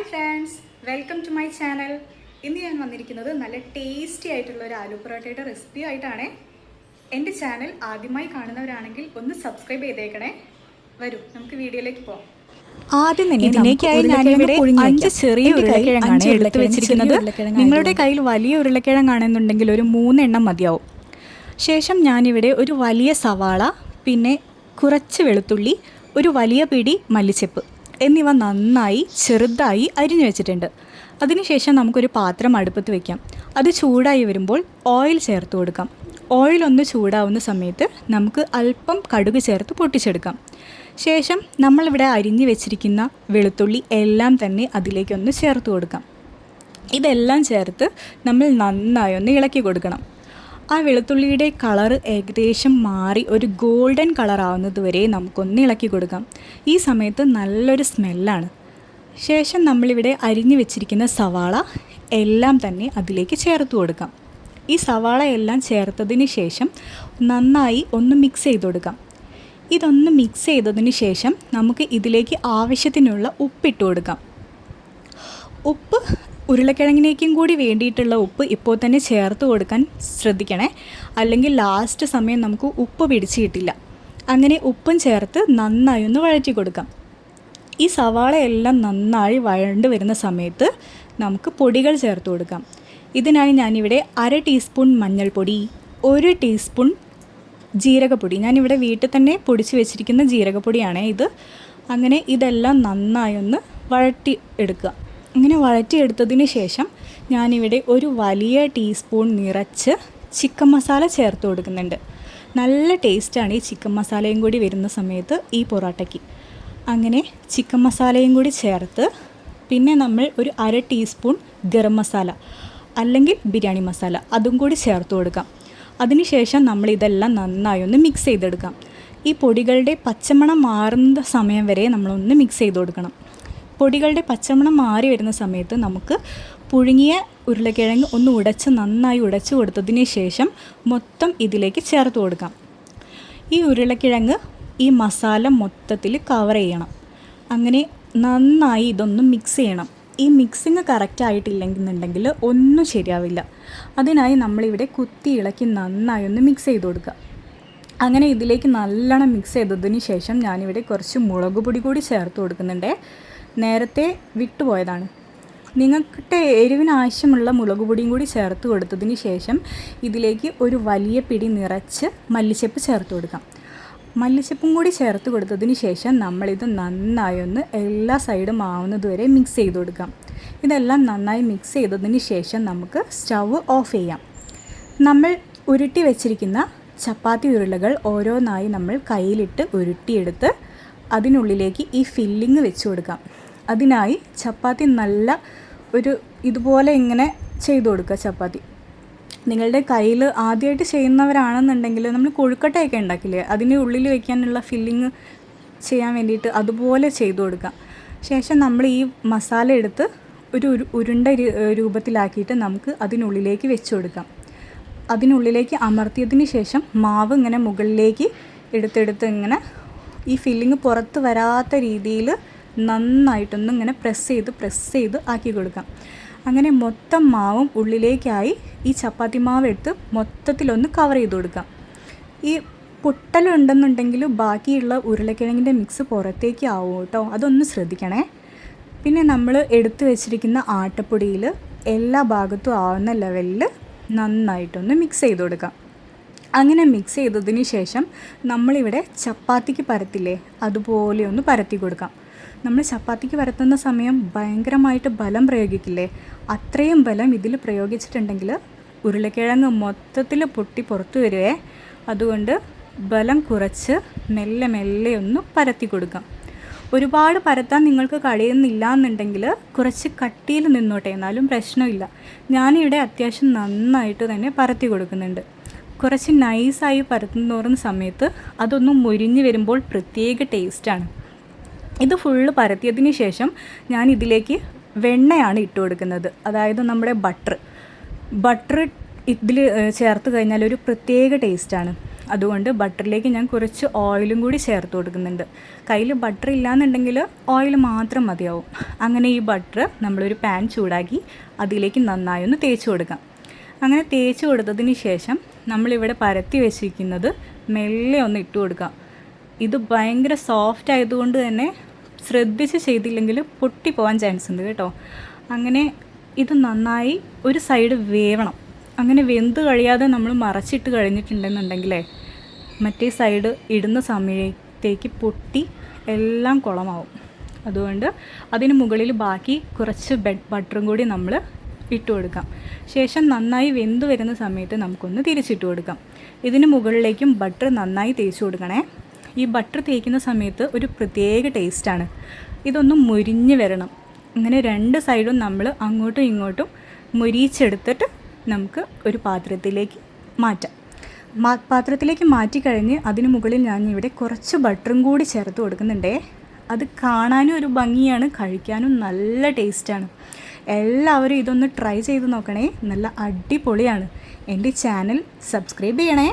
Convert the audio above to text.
Hi friends welcome to my channel. ഇന്ന് ഞാൻ വന്നിരിക്കുന്നത് നല്ല ടേസ്റ്റി ആയിട്ടുള്ള ഒരു ആലു പൊറോട്ടയുടെ റെസിപ്പി ആയിട്ടാണ്. എന്റെ ചാനൽ ആദ്യമായി കാണുന്നവരാണെങ്കിൽ ഒന്ന് സബ്സ്ക്രൈബ് ചെയ്തേക്കണേ. വരൂ നമുക്ക് വീഡിയോയിലേക്ക് പോകാം ആദ്യം തന്നെ ഇതിലേക്കായി ഞാനിവിടെ അഞ്ച് ചെറിയ. ഉരുളക്കിഴങ്ങാണ് അഞ്ച് എടുത്ത് വെച്ചിരിക്കുന്നത്. നിങ്ങളുടെ കയ്യിൽ വലിയ ഉരുളക്കിഴങ്ങാണെന്നുണ്ടെങ്കിൽ ഒരു മൂന്നെണ്ണം മതിയാവും. ശേഷം ഞാനിവിടെ ഒരു വലിയ സവാള പിന്നെ കുറച്ച് വെളുത്തുള്ളി ഒരു വലിയ പിടി മല്ലിച്ചെപ്പ്. എന്നിവ നന്നായി ചെറുതായി അരിഞ്ഞു വെച്ചിട്ടുണ്ട്. അതിനുശേഷം നമുക്കൊരു പാത്രം അടുപ്പത്ത് വെക്കാം. അത് ചൂടായി വരുമ്പോൾ ഓയിൽ ചേർത്ത് കൊടുക്കാം. ഓയിൽ ഒന്ന് ചൂടാവുന്ന സമയത്ത് നമുക്ക് അല്പം കടുക് ചേർത്ത് പൊട്ടിച്ചെടുക്കാം. ശേഷം നമ്മളിവിടെ അരിഞ്ഞു വെച്ചിരിക്കുന്ന വെളുത്തുള്ളി എല്ലാം തന്നെ അതിലേക്കൊന്ന് ചേർത്ത് കൊടുക്കാം. ഇതെല്ലാം ചേർത്ത് നമ്മൾ നന്നായി ഒന്ന് ഇളക്കി കൊടുക്കണം. ആ വെളുത്തുള്ളിയുടെ കളർ ഏകദേശം മാറി ഒരു ഗോൾഡൻ കളർ ആവുന്നത് വരെ നമുക്കൊന്ന് ഇളക്കി കൊടുക്കാം. ഈ സമയത്ത് നല്ലൊരു സ്മെല്ലാണ്. ശേഷം നമ്മളിവിടെ അരിഞ്ഞു വെച്ചിരിക്കുന്ന സവാള എല്ലാം തന്നെ അതിലേക്ക് ചേർത്ത് കൊടുക്കാം. ഈ സവാള എല്ലാം ചേർത്തതിന് ശേഷം നന്നായി ഒന്ന് മിക്സ് ചെയ്ത് കൊടുക്കാം. ഇതൊന്ന് മിക്സ് ചെയ്തതിന് ശേഷം നമുക്ക് ഇതിലേക്ക് ആവശ്യത്തിനുള്ള ഉപ്പിട്ട് കൊടുക്കാം. ഉപ്പ് ഉരുളക്കിഴങ്ങിനേക്കും കൂടി വേണ്ടിയിട്ടുള്ള ഉപ്പ് ഇപ്പോൾ തന്നെ ചേർത്ത് കൊടുക്കാൻ ശ്രദ്ധിക്കണേ. അല്ലെങ്കിൽ ലാസ്റ്റ് സമയം നമുക്ക് ഉപ്പ് പിടിച്ച് കിട്ടില്ല. അങ്ങനെ ഉപ്പും ചേർത്ത് നന്നായി ഒന്ന് വഴറ്റി കൊടുക്കാം. ഈ സവാളയെല്ലാം നന്നായി വഴണ്ട് വരുന്ന സമയത്ത് നമുക്ക് പൊടികൾ ചേർത്ത് കൊടുക്കാം. ഇതിനായി ഞാനിവിടെ അര ടീസ്പൂൺ മഞ്ഞൾപ്പൊടി ഒരു ടീസ്പൂൺ ജീരകപ്പൊടി. ഞാനിവിടെ വീട്ടിൽ തന്നെ പൊടിച്ച് വെച്ചിരിക്കുന്ന ജീരകപ്പൊടിയാണ് ഇത്. അങ്ങനെ ഇതെല്ലാം നന്നായി ഒന്ന് വഴറ്റി എടുക്കുക. അങ്ങനെ വഴറ്റിയെടുത്തതിന് ശേഷം ഞാനിവിടെ ഒരു വലിയ ടീസ്പൂൺ നിറച്ച് ചിക്കൻ മസാല ചേർത്ത് കൊടുക്കുന്നുണ്ട്. നല്ല ടേസ്റ്റാണ് ഈ ചിക്കൻ മസാലയും കൂടി വരുന്ന സമയത്ത് ഈ പൊറോട്ടയ്ക്ക്. അങ്ങനെ ചിക്കൻ മസാലയും കൂടി ചേർത്ത് പിന്നെ നമ്മൾ ഒരു അര ടീസ്പൂൺ ഗരം മസാല അല്ലെങ്കിൽ ബിരിയാണി മസാല അതും കൂടി ചേർത്ത് കൊടുക്കാം. അതിനുശേഷം നമ്മൾ ഇതെല്ലാം നന്നായി ഒന്ന് മിക്സ് ചെയ്തെടുക്കാം. ഈ പൊടികളുടെ പച്ചമണം മാറുന്ന സമയം വരെ നമ്മളൊന്ന് മിക്സ് ചെയ്ത് കൊടുക്കണം. പൊടികളുടെ പച്ചമണം മാറി വരുന്ന സമയത്ത് നമുക്ക് പുഴുങ്ങിയ ഉരുളക്കിഴങ്ങ് ഒന്ന് ഉടച്ച് നന്നായി ഉടച്ചു കൊടുത്തതിന് ശേഷം മൊത്തം ഇതിലേക്ക് ചേർത്ത് കൊടുക്കാം. ഈ ഉരുളക്കിഴങ്ങ് ഈ മസാല മൊത്തത്തിൽ കവർ ചെയ്യണം. അങ്ങനെ നന്നായി ഇതൊന്ന് മിക്സ് ചെയ്യണം. ഈ മിക്സിങ് കറക്റ്റ് ആയിട്ടില്ലെന്നുണ്ടെങ്കിൽ ഒന്നും ശരിയാവില്ല. അതിനായി നമ്മളിവിടെ കുത്തി ഇളക്കി നന്നായി ഒന്ന് മിക്സ് ചെയ്ത് കൊടുക്കുക. അങ്ങനെ ഇതിലേക്ക് നല്ലോണം മിക്സ് ചെയ്തതിന് ശേഷം ഞാനിവിടെ കുറച്ച് മുളക് പൊടി കൂടി ചേർത്ത് കൊടുക്കുന്നുണ്ട്. നേരത്തെ വിട്ടുപോയതാണ്. നിങ്ങൾക്ക് എരിവിന് ആവശ്യമുള്ള മുളക് പൊടിയും കൂടി ചേർത്ത് കൊടുത്തതിന് ശേഷം ഇതിലേക്ക് ഒരു വലിയ പിടി നിറച്ച് മല്ലിച്ചപ്പ് ചേർത്ത് കൊടുക്കാം. മല്ലിച്ചപ്പും കൂടി ചേർത്ത് കൊടുത്തതിന് ശേഷം നമ്മളിത് നന്നായി ഒന്ന് എല്ലാ സൈഡും ആവുന്നത് വരെ മിക്സ് ചെയ്ത് കൊടുക്കാം. ഇതെല്ലാം നന്നായി മിക്സ് ചെയ്തതിന് ശേഷം നമുക്ക് സ്റ്റവ് ഓഫ് ചെയ്യാം. നമ്മൾ ഉരുട്ടി വെച്ചിരിക്കുന്ന ചപ്പാത്തി ഉരുളകൾ ഓരോന്നായി നമ്മൾ കയ്യിലിട്ട് ഉരുട്ടിയെടുത്ത് അതിനുള്ളിലേക്ക് ഈ ഫില്ലിങ് വെച്ച് കൊടുക്കാം. അതിനായി ചപ്പാത്തി നല്ല ഒരു ഇതുപോലെ ഇങ്ങനെ ചെയ്തു കൊടുക്കുക ചപ്പാത്തി. നിങ്ങളുടെ കയ്യിൽ ആദ്യമായിട്ട് ചെയ്യുന്നവരാണെന്നുണ്ടെങ്കിൽ നമ്മൾ കൊഴുക്കട്ടയൊക്കെ ഉണ്ടാക്കില്ലേ അതിന്റെ ഉള്ളിൽ വയ്ക്കാനുള്ള ഫില്ലിങ് ചെയ്യാൻ വേണ്ടിയിട്ട് അതുപോലെ ചെയ്തു കൊടുക്കാം ശേഷം നമ്മൾ ഈ മസാല എടുത്ത് ഒരു ഉരുണ്ട രൂപത്തിലാക്കിയിട്ട് നമുക്ക് അതിനുള്ളിലേക്ക് വെച്ച് കൊടുക്കാം. അതിനുള്ളിലേക്ക് അമർത്തിയതിന് ശേഷം മാവ് ഇങ്ങനെ മുകളിലേക്ക് എടുത്തെടുത്ത് ഇങ്ങനെ ഈ ഫില്ലിങ് പുറത്ത് വരാത്ത രീതിയിൽ നന്നായിട്ടൊന്ന് ഇങ്ങനെ പ്രസ് ചെയ്ത് പ്രസ് ചെയ്ത് ആക്കി കൊടുക്കാം. അങ്ങനെ മൊത്തം മാവും ഉള്ളിലേക്കായി ഈ ചപ്പാത്തി മാവ് എടുത്ത് മൊത്തത്തിലൊന്ന് കവർ ചെയ്ത് കൊടുക്കാം. ഈ പൊട്ടലുണ്ടെന്നുണ്ടെങ്കിൽ ബാക്കിയുള്ള ഉരുളക്കിഴങ്ങിന്റെ മിക്സ് പുറത്തേക്ക് ആവും കേട്ടോ. അതൊന്ന് ശ്രദ്ധിക്കണേ. പിന്നെ നമ്മൾ എടുത്തു വെച്ചിരിക്കുന്ന ആട്ടപ്പൊടിയിൽ എല്ലാ ഭാഗത്തും ആവുന്ന ലെവലിൽ നന്നായിട്ടൊന്ന് മിക്സ് ചെയ്ത് കൊടുക്കാം. അങ്ങനെ മിക്സ് ചെയ്തതിന് ശേഷം നമ്മളിവിടെ ചപ്പാത്തിക്ക് പരത്തില്ലേ അതുപോലെ ഒന്ന് പരത്തി കൊടുക്കാം. നമ്മൾ ചപ്പാത്തിക്ക് വരത്തുന്ന സമയം ഭയങ്കരമായിട്ട് ബലം പ്രയോഗിക്കില്ലേ? അത്രയും ബലം ഇതിൽ പ്രയോഗിച്ചിട്ടുണ്ടെങ്കിൽ ഉരുളക്കിഴങ്ങ് മൊത്തത്തിൽ പൊട്ടി പുറത്തു വരുവേ. അതുകൊണ്ട് ബലം കുറച്ച് മെല്ലെ മെല്ലെ ഒന്ന് പരത്തി കൊടുക്കാം. ഒരുപാട് പരത്താൻ നിങ്ങൾക്ക് കഴിയുന്നില്ല എന്നുണ്ടെങ്കിൽ കുറച്ച് കട്ടിയിൽ നിന്നോട്ടെ എന്നാലും പ്രശ്നമില്ല. ഞാനിവിടെ അത്യാവശ്യം നന്നായിട്ട് തന്നെ പരത്തി കൊടുക്കുന്നുണ്ട്. കുറച്ച് നൈസായി പരത്തുന്നോറുന്ന സമയത്ത് അതൊന്ന് മുരിഞ്ഞ് വരുമ്പോൾ പ്രത്യേക ടേസ്റ്റാണ് ഇത് ഫുള്ള് പരത്തിയതിന് ശേഷം ഞാൻ ഇതിലേക്ക് വെണ്ണയാണ് ഇട്ട് കൊടുക്കുന്നത്. അതായത് നമ്മുടെ ബട്ടർ ബട്ടർ ഇതിൽ ചേർത്ത് കഴിഞ്ഞാൽ ഒരു പ്രത്യേക ടേസ്റ്റാണ് അതുകൊണ്ട് ബട്ടറിലേക്ക് ഞാൻ കുറച്ച് ഓയിലും കൂടി ചേർത്ത് കൊടുക്കുന്നുണ്ട്. കയ്യിൽ ബട്ടർ ഇല്ലാന്നുണ്ടെങ്കിൽ ഓയിൽ മാത്രം മതിയാവും. അങ്ങനെ ഈ ബട്ടർ നമ്മളൊരു പാൻ ചൂടാക്കി അതിലേക്ക് നന്നായി ഒന്ന് തേച്ച് കൊടുക്കാം. അങ്ങനെ തേച്ച് കൊടുത്തതിന് ശേഷം നമ്മളിവിടെ പരത്തി വെച്ചിരിക്കുന്നത് മെല്ലെ ഒന്ന് ഇട്ട് കൊടുക്കാം. ഇത് ഭയങ്കര സോഫ്റ്റ് ആയതുകൊണ്ട് തന്നെ ശ്രദ്ധിച്ച് ചെയ്തില്ലെങ്കിൽ പൊട്ടി പൊട്ടിപ്പോവാൻ ചാൻസ് ഉണ്ട് കേട്ടോ. അങ്ങനെ ഇത് നന്നായി ഒരു സൈഡ് വേവണം. അങ്ങനെ വെന്ത് കഴിയാതെ നമ്മൾ മറച്ചിട്ട് കഴിഞ്ഞിട്ടുണ്ടെന്നുണ്ടെങ്കിലേ മറ്റേ സൈഡ് ഇടുന്ന സമയത്തേക്ക് പൊട്ടി എല്ലാം കുളമാവും. അതുകൊണ്ട് അതിന് മുകളിൽ ബാക്കി കുറച്ച് ബെഡ് ബട്ടറും കൂടി നമ്മൾ ഇട്ട് കൊടുക്കാം. ശേഷം നന്നായി വെന്ത് വരുന്ന സമയത്ത് നമുക്കൊന്ന് തിരിച്ചിട്ട് കൊടുക്കാം. ഇതിന് മുകളിലേക്കും ബട്ടർ നന്നായി തേച്ച് കൊടുക്കണേ. ഈ ബട്ടർ തേക്കുന്ന സമയത്ത് ഒരു പ്രത്യേക ടേസ്റ്റാണ് ഇതൊന്ന് മുരിഞ്ഞ് വരണം. അങ്ങനെ രണ്ട് സൈഡും നമ്മൾ അങ്ങോട്ടും ഇങ്ങോട്ടും മുരിച്ചെടുത്തിട്ട് നമുക്ക് ഒരു പാത്രത്തിലേക്ക് മാറ്റാം. മാ പാത്രത്തിലേക്ക് മാറ്റിക്കഴിഞ്ഞ് അതിന് മുകളിൽ ഞാൻ ഇവിടെ കുറച്ച് ബട്ടറും കൂടി ചേർത്ത് കൊടുക്കുന്നുണ്ടേ. അത് കാണാനും ഒരു ഭംഗിയാണ് കഴിക്കാനും നല്ല ടേസ്റ്റാണ് എല്ലാവരും ഇതൊന്ന് ട്രൈ ചെയ്ത് നോക്കണേ. നല്ല അടിപൊളിയാണ്. എന്റെ ചാനൽ സബ്സ്ക്രൈബ് ചെയ്യണേ.